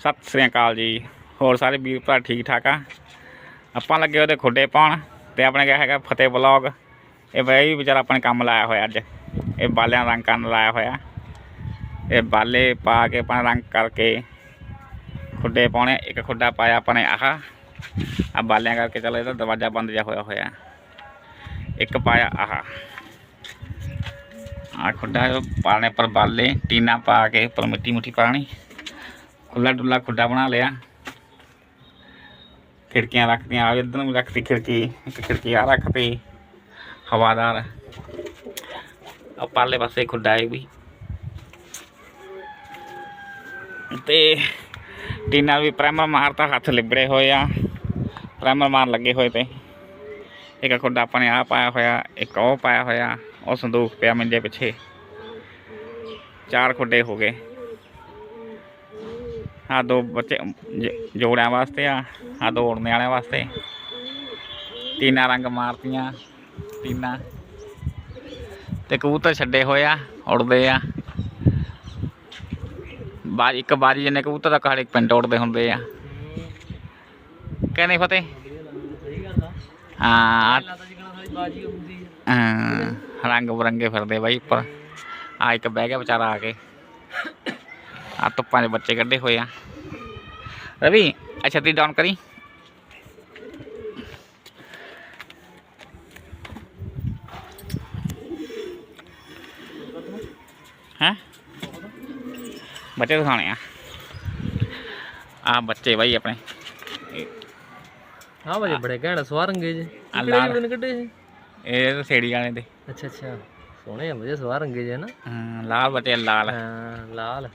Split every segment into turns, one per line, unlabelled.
ਸਤਿ ਸ੍ਰੀ ਅਕਾਲ ਜੀ। ਹੋਰ ਸਾਰੇ ਵੀਰ ਭਰਾ ਠੀਕ ਠਾਕ ਆ? ਆਪਾਂ ਲੱਗੇ ਉਹਦੇ ਖੁੱਡੇ ਪਾਉਣ ਤੇ ਆਪਣੇ ਕਿਹਾ ਹੈਗਾ ਫਤਿਹ ਬਲੌਗ ਇਹ ਬਈ ਵਿਚਾਰਾ ਆਪਣੇ ਕੰਮ ਲਾਇਆ ਹੋਇਆ ਅੱਜ। ਇਹ ਬਾਲਿਆਂ ਰੰਗ ਕਰਨ ਲਾਇਆ ਹੋਇਆ। ਇਹ ਬਾਲੇ ਪਾ ਕੇ ਆਪਣਾ ਰੰਗ ਕਰਕੇ ਖੁੱਡੇ ਪਾਉਣੇ ਇੱਕ ਖੁੱਡਾ ਪਾਇਆ ਆਪਾਂ ਨੇ ਆਹ। ਆ ਬਾਲਿਆਂ ਕਰਕੇ ਚਲੋ ਇਹਦਾ ਦਰਵਾਜ਼ਾ ਬੰਦ ਜਿਹਾ ਹੋਇਆ ਹੋਇਆ। ਇੱਕ ਪਾਇਆ ਆਹ। ਆ ਖੁੱਡਾ ਪਾਣੇ ਪਰ ਬਾਲੇ, ਟੀਨਾ ਪਾ ਕੇ ਉੱਪਰ ਮਿੱਟੀ ਮੁੱਠੀ ਪਾਣੀ ਖੁੱਲਾ ਡੁੱਲਾ ਖੁੱਡਾ ਬਣਾ ਲਿਆ। ਖਿੜਕੀਆਂ ਰੱਖਦੀਆਂ ਆ ਇੱਧਰ ਨੂੰ ਰੱਖਤੀ ਖਿੜਕੀ, ਇੱਕ ਖਿੜਕੀ ਆ ਰੱਖਤੀ, ਹਵਾਦਾਰ। ਆ ਪਾਲੇ ਪਾਸੇ ਖੁੱਡਾ ਹੈ ਵੀ। ਤੇ ਟੀਨਾ ਵੀ ਪ੍ਰਾਈਮਰ ਮਾਰਤਾ ਹੱਥ ਲਿਬੜੇ ਹੋਏ ਆ। ਪ੍ਰਾਈਮਰ ਮਾਰ ਲੱਗੇ ਹੋਏ ਤੇ। ਇੱਕ ਖੁੱਡਾ ਆਪਾਂ ਨੇ ਆ ਪਾਇਆ ਹੋਇਆ, ਇੱਕ ਉਹ ਪਾਇਆ ਹੋਇਆ, ਉਹ ਸੰਦੂਕ ਪਿਆ ਮੰਜੇ ਪਿੱਛੇ। ਚਾਰ ਖੁੱਡੇ ਹੋ ਗਏ। ਆ ਦੋ ਬੱਚੇ ਜੋੜਿਆਂ ਵਾਸਤੇ ਆ ਆ ਦੋ ਉੜਨੇ ਵਾਲਿਆਂ ਵਾਸਤੇ। ਟੀਨਾ ਰੰਗ ਮਾਰਤੀਆਂ ਟੀਨਾ ਤੇ ਕਬੂਤਰ ਛੱਡੇ ਹੋਏ ਆ ਉੜਦੇ ਆ। ਬਾਜ ਇੱਕ ਬਾਜੀ ਜਿੰਨੇ ਕਬੂਤਰ ਦਾ ਕਾਲੇ ਪਿੰਡ ਉੜਦੇ ਹੁੰਦੇ ਆ। ਕਹਿੰਦੇ ਫਤਿਹ? ਹਾਂ ਹਾਂ, ਰੰਗ ਬਰੰਗੇ ਫਿਰਦੇ ਬਾਈ ਉੱਪਰ। ਆ ਇੱਕ ਬਹਿ ਗਿਆ ਵਿਚਾਰਾ ਆ ਕੇ। ਆ ਧੁੱਪਾਂ ਦੇ ਬੱਚੇ ਕੱਢੇ ਹੋਏ ਆ। ਰਵੀ ਅੱਛਾ ਤੀ ਡਾਊਨ ਕਰੀ। ਹੈ? ਬੱਚੇ ਦਿਖਾਣੇ ਆ। ਆ ਬੱਚੇ ਬਾਈ ਆਪਣੇ।
ਹਾਂ ਬਾਜੀ ਬੜੇ ਘੈਂਟ ਸਵਾਰੰਗੇ ਜੇ।
ਲਾਲ।
ਦਿਨ ਕੱਢੇ
ਇਹ? ਤਾਂ ਸੇੜੀ ਵਾਲੇ ਦੇ।
ਅੱਛਾ ਅੱਛਾ। ਸੋਹਣੇ ਆ ਵਧੀਆ ਸਵਾਰੰਗੇ ਜੇ ਨਾ
ਹਾਂ, ਲਾਲ ਬੱਚੇ ਲਾਲ।
ਹਾਂ ਲਾਲ।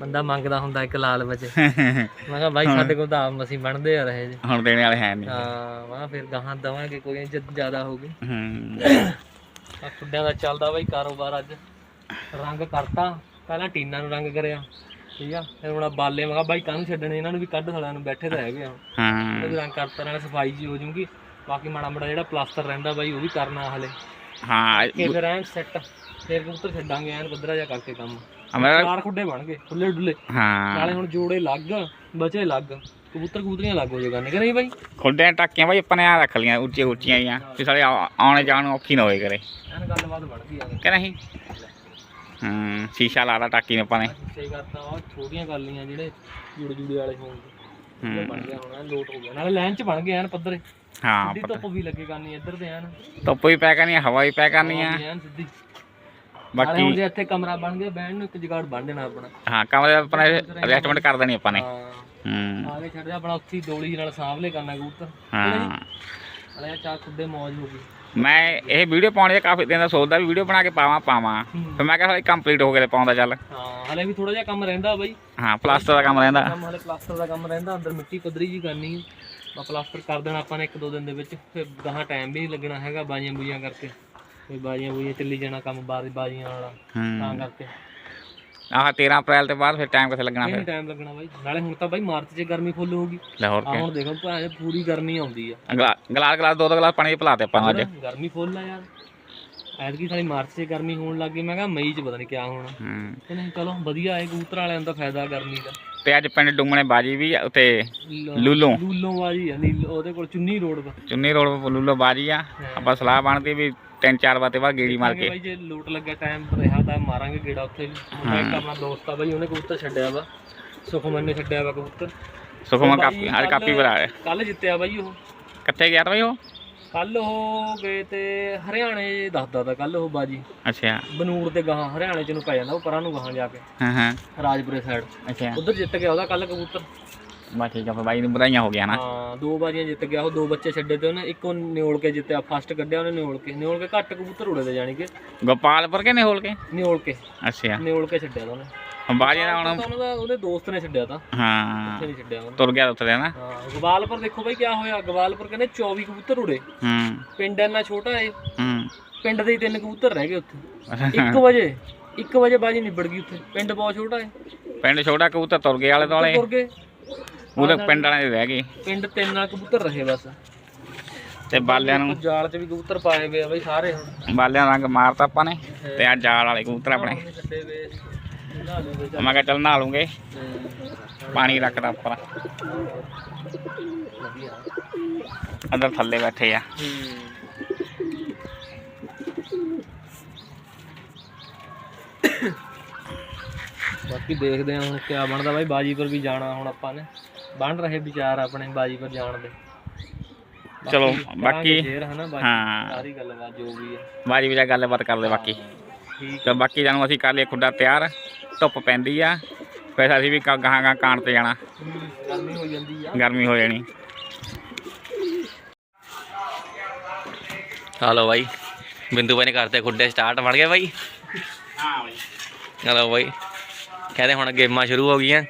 ਬੰਦਾ ਮੰਗਦਾ ਹੁੰਦਾ ਇੱਕ ਲਾਲ ਬੱਚੇ ਮੈਂ ਕਿਹਾ ਬਾਈ ਸਾਡੇ ਕੋਲ ਤਾਂ ਆਪ ਅਸੀਂ ਬਣਦੇ ਆ ਰਹੇ ਜੇ।
ਹੁਣ ਦੇਣੇ ਵਾਲੇ ਹੈ ਨਹੀਂ।
ਹਾਂ ਮੈਂ ਕਿਹਾ ਫਿਰ ਗਾਹਾਂ ਦਵਾਂਗੇ ਕੋਈ ਜਦ ਜ਼ਿਆਦਾ ਹੋਊਗੀ
ਹੂੰ।
ਆ ਖੁੱਡਿਆਂ ਦਾ ਚੱਲਦਾ ਬਾਈ ਕਾਰੋਬਾਰ ਅੱਜ। ਰੰਗ ਕਰਤਾ ਪਹਿਲਾਂ ਟੀਨਾਂ ਨੂੰ ਰੰਗ ਕਰਿਆ। ਠੀਕ ਆ ਫਿਰ ਹੁਣ ਆਹ ਬਾਲੇ ਮੈਂ ਕਿਹਾ ਬਾਈ ਕਾਹਨੂੰ ਛੱਡਣੇ ਇਹਨਾਂ ਨੂੰ ਵੀ ਕੱਢ ਸਾਲਿਆਂ ਨੂੰ ਬੈਠੇ ਤਾਂ ਹੈਗੇ ਆ।
ਹਾਂ।
ਰੰਗ ਕਰਤਾ ਨਾਲੇ ਸਫ਼ਾਈ ਜੀ ਹੋ ਜੂਗੀ ਬਾਕੀ ਮਾੜਾ ਮਾੜਾ ਜਿਹੜਾ ਪਲਾਸਟਰ ਰਹਿੰਦਾ ਬਾਈ ਉਹ ਵੀ ਕਰਨਾ ਹਲੇ।
ਹਾਂ
ਕਿ ਫਿਰ ਐਨ ਸੈੱਟ ਫਿਰ ਕਬੂਤਰ ਛੱਡਾਂਗੇ ਐਨ ਪੱਧਰਾ ਜਿਹਾ ਕਰਕੇ ਕੰਮ।
ਮੇਰਾ
ਚਾਰ ਖੁੱਡੇ ਬਣ ਗਏ ਖੁੱਲੇ ਡੁੱਲੇ।
ਹਾਂ।
ਨਾਲੇ ਹੁਣ ਜੋੜੇ ਲੱਗ ਬਚੇ ਲੱਗ। ਕਬੂਤਰ ਕਬੂਤਰੀਆਂ ਲੱਗ ਹੋ ਜਾਗਾ ਨਹੀਂ ਨਹੀਂ ਬਾਈ?
ਖੁੱਡੇ ਟਾਕੀਆਂ ਬਾਈ ਆਪਾਂ ਨੇ ਆ ਰੱਖ ਲੀਆਂ ਉੱਚੀਆਂ ਆਉਣੇ ਜਾਣ ਨੂੰ ਔਖੀ ਨਾ ਹੋਏ ਕਰੇ।
ਐਨ ਗੱਲਬਾਤ ਬਣ ਗਈ ਆ
ਕਿ ਨਹੀਂ? ਹੂੰ ਸ਼ੀਸ਼ਾ ਲਾਦਾ ਟਾਕੀ ਨੂੰ ਆਪਾਂ ਨੇ।
ਸਹੀ ਕਰਤਾ ਉਹ ਛੋਟੀਆਂ ਕਰ ਲੀਆਂ ਜਿਹੜੇ ਜੁੜੇ ਜੁੜੇ ਵਾਲੇ ਹੋਣ ਉਹ
ਹੂੰ
ਬਣ ਗਿਆ ਹੁਣ ਲੋਟ ਹੋ ਗਿਆ। ਨਾਲੇ ਲਾਈਨ ਚ ਬਣ ਗਏ ਐਨ ਪੱਧਰੇ।
ਹਾਂ
ਸਿੱਧੀ ਧੁੱਪ ਵੀ ਲੱਗੇ ਕਰਨੀ ਇੱਧਰ ਤੇ ਐਨ।
ਧੁੱਪ ਵੀ ਪੈ ਕਰਨੀ ਆ, ਹਵਾ ਵੀ ਪੈ ਕਰਨੀ ਆ।
ਐਨ ਸਿੱਧੀ। ਨਾਲੇ ਹੁਣ
ਬਾਕੀ
ਜੇ ਇੱਥੇ ਕਮਰਾ ਬਣ ਗਿਆ ਬਹਿਣ ਨੂੰ ਇੱਕ ਜਗਾੜ ਬਣ ਜਾਣਾ ਆਪਣਾ।
ਹਾਂ ਕਮਰੇ ਦਾ ਆਪਾਂ ਨੇ ਐਡਜਸਟਮੈਂਟ ਕਰ ਦੇਣੀ ਆਪਾਂ ਨੇ।
ਹਾਂ।
ਹੂੰ।
ਆ ਕੇ ਛੱਡ ਜਾ ਆਪਣਾ ਉੱਥੇ ਦੋਲੀ ਨਾਲ ਸਾਂਭ ਲੈ ਕਰਨਾ ਕਬੂਤਰ।
ਹਾਂ।
ਨਾਲੇ ਚਾਰ ਖੁੱਡੇ ਮੌਜ ਹੋ ਗਈ।
ਮੈਂ ਇਹ ਵੀਡੀਓ ਪਾਉਣੀ ਦਾ ਕਾਫੀ ਦਿਨ ਦਾ ਸੋਚਦਾ ਵੀ ਵੀਡੀਓ ਬਣਾ ਕੇ ਪਾਵਾਂ ਪਾਵਾਂ। ਫਿਰ ਮੈਂ ਕਿਹਾ ਹਲੇ ਕੰਪਲੀਟ ਹੋ ਕੇ ਤੇ ਪਾਉਂਦਾ ਚੱਲ।
ਹਾਂ ਹਲੇ ਵੀ ਥੋੜਾ ਜਿਹਾ ਕੰਮ ਰਹਿੰਦਾ ਬਾਈ।
ਹਾਂ ਪਲਾਸਟਰ ਦਾ ਕੰਮ ਰਹਿੰਦਾ।
ਕੰਮ ਹਲੇ ਪਲਾਸਟਰ ਦਾ ਕੰਮ ਰਹਿੰਦਾ ਅੰਦਰ ਮਿੱਟੀ ਪੱਧਰੀ ਜੀ ਕਰਨੀ। ਹੈ ਬਾ ਪਲਾਸਟਰ ਕਰ ਦੇਣਾ ਆਪਾਂ ਨੇ ਇੱਕ ਦੋ ਦਿਨ ਦੇ ਵਿੱਚ ਫਿਰ ਗਾਹਾਂ ਟਾਈਮ ਵੀ ਨਹੀਂ ਲੱਗਣਾ ਹੈਗਾ ਬਾਜੀਆਂ ਬੂਜੀਆਂ ਕਰਕੇ। ਫਿਰ ਬਾਜੀਆਂ ਬੂਜੀਆਂ ਚੱਲੀ ਜਾਣਾ ਕੰਮ ਬਾਜੀਆਂ ਵਾਲਾ। ਤਾਂ
ਹੂੰ।
ਕਰਕੇ।
ਆਹ 13 ਅਪ੍ਰੈਲ ਤੋਂ ਬਾਅਦ ਫਿਰ ਟਾਈਮ ਕਿੱਥੇ ਲੱਗਣਾ
ਨਹੀਂ
ਫਿਰ?
ਟਾਈਮ ਲੱਗਣਾ ਬਾਈ। ਨਾਲੇ ਹੁਣ ਤਾਂ ਬਾਈ ਮਾਰਚ 'ਚ ਗਰਮੀ ਫੁੱਲ ਹੋਊਗੀ
ਲਾਹੌਰ
ਆ
ਕੇ
ਹੁਣ ਦੇਖੋ ਭਾਵੇਂ ਪੂਰੀ ਗਰਮੀ ਆਉਂਦੀ ਆ।
ਗਲਾ- ਗਲਾਸ ਗਲਾਸ ਦੋ ਦੋ ਗਲਾਸ ਪਾਣੀ ਦੇ ਪਿਲਾਤੇ ਆਪਾਂ ਨੂੰ ਅੱਜ।
ਹੋਰ ਗਰਮੀ ਫੁੱਲ ਆ ਯਾਰ। ਐਤਕੀ ਸਾਲੀ ਮਾਰਚ 'ਚ ਗਰਮੀ ਹੋਣ ਲੱਗ ਗਈ ਮੈਂ ਕਿਹਾ ਮਈ 'ਚ ਪਤਾ ਨਹੀਂ ਕਿਆ ਹੋਣਾ।
ਹੂੰ।
ਕਿ ਨਹੀਂ ਚਲੋ ਵਧੀਆ ਹੈ ਕਬੂਤਰ ਵਾਲਿਆਂ ਦਾ ਫਾਇਦਾ ਗਰਮੀ ਦਾ।
ਤੇ ਅੱਜ ਪਿੰਡ ਡੁੰਮਣੇ ਬਾਜੀ ਵੀ ਆ, ਉੱਤੇ
ਲ-
ਲੂਲੋਂ।
ਲੂਲੋਂ ਵਾਲੀ ਆ ਨੀਲ ਉਹਦੇ ਕੋਲ ਚੁੰਨੀ ਰੋਡ ਦਾ
ਚੁੰਨੀ ਰੋਡ ਲੂਲੋ ਬਾਜੀ ਆ। ਆਪਾਂ ਸਲਾਹ ਬਣਦੀ ਵੀ ਤਿੰਨ ਚਾਰ ਵਾਰ ਤੇ ਬਾਅਦ ਗੇੜੀ ਮਾਰ ਕੇ।
ਬਾਈ ਜੇ ਲੋਟ ਲੱਗਿਆ ਟਾਈਮ ਰਿਹਾ ਤਾਂ ਮਾਰਾਂਗੇ ਗੇੜਾ ਉੱਥੇ ਵੀ। ਮੁੰਡਾ ਇੱਕ ਆਪਣਾ ਦੋਸਤ ਆ ਬਾਈ ਉਹਨੇ ਕਬੂਤਰ ਛੱਡਿਆ ਵਾ। ਸੁਖਮਨ ਨੇ ਛੱਡਿਆ ਵਾ ਕਬੂਤਰ।
ਸੁਖਮਨ ਕਾਪੀ ਅੱਜ ਕਾਪੀ ਬਣਾ ਰਿਹਾ
ਕੱਲ ਜਿੱਤਿਆ ਬਾਈ ਉਹ।
ਕਿੱਥੇ ਗਿਆ ਤਾ ਬਈ ਉਹ?
ਕੱਲ ਉਹ ਗਏ ਤੇ ਹਰਿਆਣੇ ਦੱਸਦਾ ਤਾ ਕੱਲ ਉਹ ਬਾਜੀ।
ਅੱਛਾ।
ਬਨੂੜ ਤੇ ਗਾਹਾਂ ਹਰਿਆਣੇ ਚ ਨੂੰ ਪੈ ਜਾਂਦਾ ਉਹ ਪਰਾਂ ਨੂੰ ਗਾਹਾਂ ਜਾ ਕੇ।
ਹਾਂ ਹਾਂ।
ਰਾਜਪੁਰੇ ਸਾਈਡ
ਅੱਛਾ।
ਉਧਰ ਜਿੱਤ ਗਿਆ ਉਹਦਾ ਕੱਲ ਕਬੂਤਰ।
ਬਸ ਠੀਕ ਆ ਫਿਰ ਬਾਈ ਨੂੰ ਵਧਾਈਆਂ ਹੋ ਗਿਆ ਨਾ।
ਹਾਂ ਦੋ ਬਾਜੀਆਂ ਜਿੱਤ ਗਿਆ ਉਹ ਦੋ ਬੱਚੇ ਛੱਡੇ ਤੇ ਉਹਨੇ ਇੱਕੋ ਨਿਓਲ ਕੇ ਜਿੱਤਿਆ ਫਸਟ ਕੱਢਿਆ ਉਹਨੇ ਨਿਓਲ ਕੇ। ਨਿਓਲ ਕੇ ਘੱਟ ਕਬੂਤਰ ਉੜੇ ਤੇ ਜਾਣੀ ਕਿ।
ਗੋਪਾਲਪੁਰ ਕੇ ਨੇ ਹੋਲ ਕੇ?
ਨਿਓਲ ਕੇ।
ਅੱਛਾ।
ਨਿਓਲ ਕੇ ਛੱਡਿਆ ਉਹਨੇ।
ਬਾਜੀ
ਤਾਂ
ਹੁਣ
ਉਹਦੇ ਦੋਸਤ ਨੇ ਛੱਡਿਆ ਤਾਂ।
ਹਾਂ।
ਉੱਥੇ ਨਹੀਂ ਛੱਡਿਆ ਉਹਨੇ।
ਤੁਰ ਗਿਆ ਉੱਥੇ ਨਾ।
ਹਾਂ ਗਵਾਲਪੁਰ ਦੇਖੋ ਬਈ ਕਿਆ ਹੋਇਆ। ਗਵਾਲਪੁਰ ਕਹਿੰਦੇ 24 ਕਬੂਤਰ ਉੜੇ।
ਹੂੰ।
ਪਿੰਡ ਇੰਨਾ ਛੋਟਾ ਏ।
ਹੂੰ।
ਪਿੰਡ ਦੇ ਹੀ ਤਿੰਨ ਕਬੂਤਰ ਰਹਿ ਗਏ ਉੱਥੇ। 1 ਵਜੇ 1 ਵਜੇ ਬਾਜੀ ਨਿਬੜ ਗਈ ਉੱਥੇ। ਪਿੰਡ ਬਹੁਤ ਛੋਟਾ ਏ।
ਪਿੰਡ ਛੋਟਾ ਕਬੂਤਰ ਤੁਰ ਗਏ ਆਲੇ ਦੁਆਲੇ।
ਤੁਰ ਗਏ।
ਉਹਦੇ ਪਿੰਡ ਵਾਲੇ ਦੇ ਰਹਿ ਗਏ।
ਪਿੰਡ ਤਿੰਨ ਨਾਲ ਕਬੂਤਰ ਰਹੇ ਬਸ।
ਤੇ ਬਾਲਿਆਂ ਨੂੰ
ਜਾਲ 'ਚ ਵੀ ਕਬੂਤਰ ਪਾਏ ਹੋਏ ਆ ਬਈ ਸਾਰੇ ਹੁਣ।
ਬਾਲਿਆਂ ਰੰਗ ਮਾਰਤਾ ਆਪਾਂ ਨੇ ਤੇ ਆ ਜਾਲ ਵਾਲੇ ਕਬੂਤਰ ਆਪਣੇ। ਮੈਂ ਕਿਹਾ ਚੱਲ ਨਹਾ ਲੂੰਗੇ। ਪਾਣੀ ਰੱਖਦਾ ਉੱਪਰ ਅੰਦਰ ਥੱਲੇ ਬੈਠੇ ਆ।
ਬਾਕੀ ਦੇਖਦੇ ਹਾਂ ਹੁਣ ਕਿਆ ਬਣਦਾ ਬਾਈ ਬਾਜੀ ਪਰ ਵੀ ਜਾਣਾ ਹੁਣ ਆਪਾਂ ਨੇ। ਬਣ ਰਹੇ ਵਿਚਾਰ ਆਪਣੇ ਬਾਜੀ ਪਰ ਜਾਣ ਦੇ।
ਚਲੋ, ਬਾਕੀ-
ਸ਼ੇਅਰ ਹਨਾ ਬਾਕੀ
ਹਾਂ।
ਸਾਰੀ ਗੱਲਬਾਤ ਜੋ ਵੀ ਹੈ।
ਬਾਜੀ ਵਿੱਚ ਗੱਲਬਾਤ ਕਰਦੇ ਬਾਕੀ।
ਠੀਕ
ਤੇ ਬਾਕੀ ਜਾਨੂੰ ਅਸੀਂ ਕਰ ਲਈਏ ਖੁੱਡਾ ਤਿਆਰ। ਧੁੱਪ ਪੈਂਦੀ ਆ। ਫਿਰ ਅਸੀਂ ਵੀ ਕ- ਗਾਹਾਂ ਗਾਹਾਂ ਕਾਣ ਤੇ ਜਾਣਾ।
ਗਰਮੀ ਹੋ ਜਾਂਦੀ ਆ।
ਗਰਮੀ ਹੋ ਜਾਣੀ।
ਹਲੋ ਬਾਈ। ਬਿੰਦੂ ਬਾਈ ਨੇ ਕਰਤੇ ਖੁੱਡੇ ਸਟਾਰਟ ਬਣ ਗਏ ਬਾਈ?
ਹਾਂ ਬਾਈ।
ਹਲੋ ਬਾਈ। ਕਹਿੰਦੇ ਹੁਣ ਗੇਮਾਂ ਸ਼ੁਰੂ ਹੋ ਗਈਆਂ।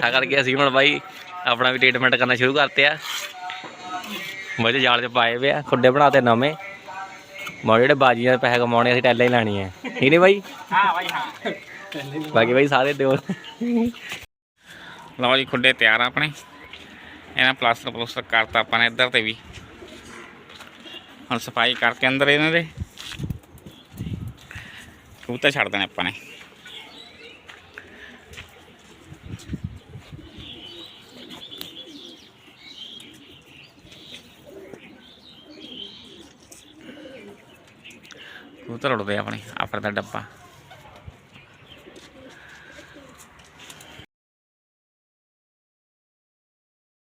ਤਾਂ ਕਰਕੇ ਅਸੀਂ ਹੁਣ ਬਾਈ ਆਪਣਾ ਵੀ ਟ੍ਰੀਟਮੈਂਟ ਕਰਨਾ ਸ਼ੁਰੂ ਕਰਤੇ ਆ। ਬਾਈ ਜਾਲ 'ਚ ਪਾਏ ਵੇ ਆ ਖੁੱਡੇ ਬਣਾਤੇ ਨਵੇਂ। ਮਾ ਜਿਹੜੇ ਬਾਜੀਆਂ ਦੇ ਪੈਸੇ ਕਮਾਉਣੇ ਅਸੀਂ ਟੈਲਾਂ ਹੀ ਲੈਣੀਆਂ ਠੀਕ ਨਹੀਂ ਬਾਈ?
ਹਾਂ ਬਾਈ ਹਾਂ।
ਬਾਕੀ ਬਾਈ ਸਾਰੇ ਦਿਓ।
ਲਓ ਜੀ ਖੁੱਡੇ ਤਿਆਰ ਆ ਆਪਣੇ। ਇਹਨਾਂ ਪਲਾਸਟਰ ਪਲੂਸਟਰ ਕਰਤਾ ਆਪਾਂ ਨੇ ਇੱਧਰ ਤੇ ਵੀ। ਹੁਣ ਸਫ਼ਾਈ ਕਰਕੇ ਅੰਦਰ ਇਹਨਾਂ ਦੇ। ਕਬੂਤਰ ਛੱਡ ਦੇਣੇ ਆਪਾਂ ਨੇ। ਕਬੂਤਰ ਉੱਡਦੇ ਆ ਆਪਣੇ ਆਪਰ ਦਾ ਡੱਬਾ